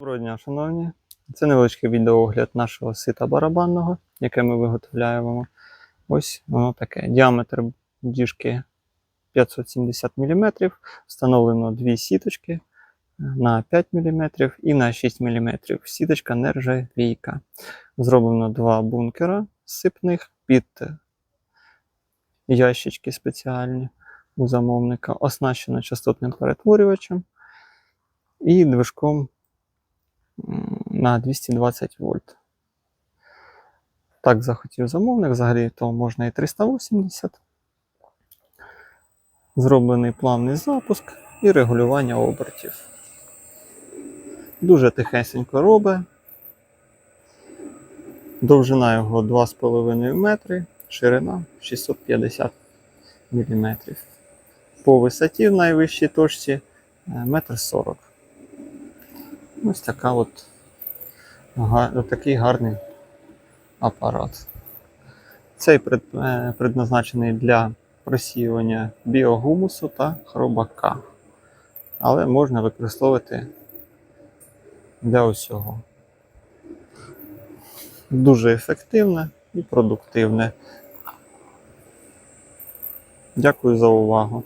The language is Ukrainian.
дня, шановні. Це невеличкий відеоогляд нашого сита барабанного, яке ми виготовляємо. Ось воно таке. Діаметр діжки 570 мм. Встановлено дві сіточки на 5 мм і на 6 мм. Сіточка нержавійка. Зроблено два бункера сипних під ящички спеціальні у замовника. Оснащено частотним перетворювачем і движком на 220 вольт. Так захотів замовник, взагалі то можна і 380. Зроблений плавний запуск і регулювання обертів. Дуже тихесенько робить. Довжина його 2,5 метри, ширина 650 мм. По висоті в найвищій точці е, метр 40. Ось така от, га- такий гарний апарат. Цей е, предназначений для просіювання біогумусу та хробака. Але можна використовувати для усього. Дуже ефективне і продуктивне. Дякую за увагу.